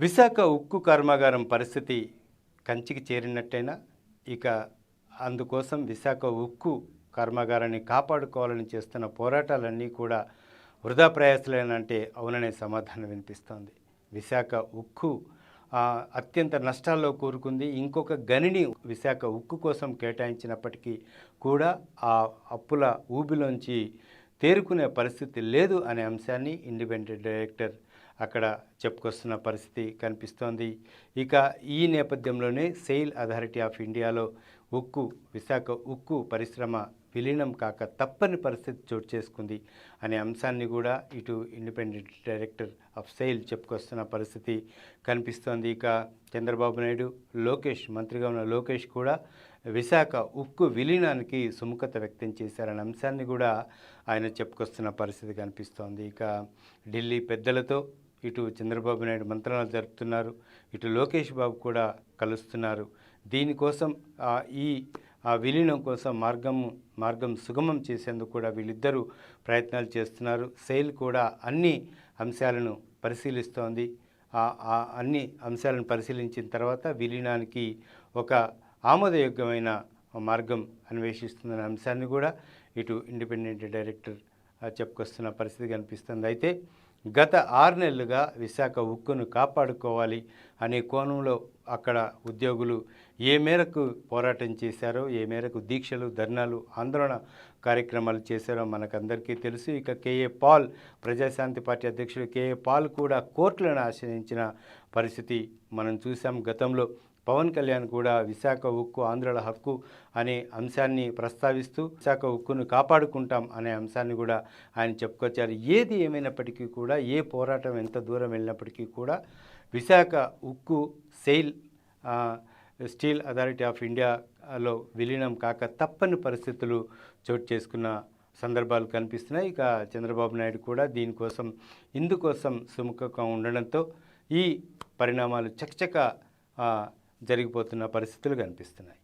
విశాఖ ఉక్కు కర్మాగారం పరిస్థితి కంచికి చేరినట్టయినా ఇక అందుకోసం విశాఖ ఉక్కు కర్మాగారాన్ని కాపాడుకోవాలని చేస్తున్న పోరాటాలన్నీ కూడా వృధా ప్రయాసలేనంటే అవుననే సమాధానం వినిపిస్తోంది. విశాఖ ఉక్కు అత్యంత నష్టాల్లో కూరుకుంది. ఇంకొక గనిని విశాఖ ఉక్కు కోసం కేటాయించినప్పటికీ కూడా ఆ అప్పుల ఊబిలోంచి తేరుకునే పరిస్థితి లేదు అనే అంశాన్ని ఇండిపెండెంట్ డైరెక్టర్ అక్కడ చెప్పుకొస్తున్న పరిస్థితి కనిపిస్తోంది. ఇక ఈ నేపథ్యంలోనే సెయిల్ అథారిటీ ఆఫ్ ఇండియాలో ఉక్కు విశాఖ ఉక్కు పరిశ్రమ విలీనం కాక తప్పని పరిస్థితి చోటు చేసుకుంది అనే అంశాన్ని కూడా ఇటు ఇండిపెండెంట్ డైరెక్టర్ ఆఫ్ సెయిల్ చెప్పుకొస్తున్న పరిస్థితి కనిపిస్తోంది. ఇక చంద్రబాబు నాయుడు లోకేష్ మంత్రిగా ఉన్న లోకేష్ కూడా విశాఖ ఉక్కు విలీనానికి సుముఖత వ్యక్తం చేశారనే అంశాన్ని కూడా ఆయన చెప్పుకొస్తున్న పరిస్థితి కనిపిస్తోంది. ఇక ఢిల్లీ పెద్దలతో ఇటు చంద్రబాబు నాయుడు మంత్రాలు జరుపుతున్నారు ఇటు లోకేష్ బాబు కూడా కలుస్తున్నారు. దీనికోసం ఈ ఆ విలీనం కోసం మార్గం మార్గం సుగమం చేసేందుకు కూడా వీళ్ళిద్దరూ ప్రయత్నాలు చేస్తున్నారు. సెయిల్ కూడా అన్ని అంశాలను పరిశీలిస్తోంది. ఆ అన్ని అంశాలను పరిశీలించిన తర్వాత విలీనానికి ఒక ఆమోదయోగ్యమైన మార్గం అన్వేషిస్తుందనే అంశాన్ని కూడా ఇటు ఇండిపెండెంట్ డైరెక్టర్ చెప్పుకొస్తున్న పరిస్థితి కనిపిస్తుంది. అయితే గత ఆరు నెలలుగా విశాఖ ఉక్కును కాపాడుకోవాలి అనే కోణంలో అక్కడ ఉద్యోగులు ఏ మేరకు పోరాటం చేశారో ఏ మేరకు దీక్షలు ధర్నాలు ఆందోళన కార్యక్రమాలు చేశారో మనకందరికీ తెలుసు. ఇక కేఏ పాల్ ప్రజాశాంతి పార్టీ అధ్యక్షుడు కేఏ పాల్ కూడా కోర్టులను ఆశ్రయించిన పరిస్థితి మనం చూసాం గతంలో పవన్ కళ్యాణ్ కూడా విశాఖ ఉక్కు ఆంధ్రుల హక్కు అనే అంశాన్ని ప్రస్తావిస్తూ విశాఖ ఉక్కును కాపాడుకుంటాం అనే అంశాన్ని కూడా ఆయన చెప్పుకొచ్చారు. ఏది ఏమైనప్పటికీ కూడా ఏ పోరాటం ఎంత దూరం వెళ్ళినప్పటికీ కూడా విశాఖ ఉక్కు సెయిల్ స్టీల్ అథారిటీ ఆఫ్ ఇండియాలో విలీనం కాక తప్పని పరిస్థితులు చోటు చేసుకున్న సందర్భాలు కనిపిస్తున్నాయి. ఇక చంద్రబాబు నాయుడు కూడా దీనికోసం ఇందుకోసం సుముఖంగా ఉండడంతో ఈ పరిణామాలు చకచక జరిగిపోతున్న పరిస్థితులు కనిపిస్తున్నాయి.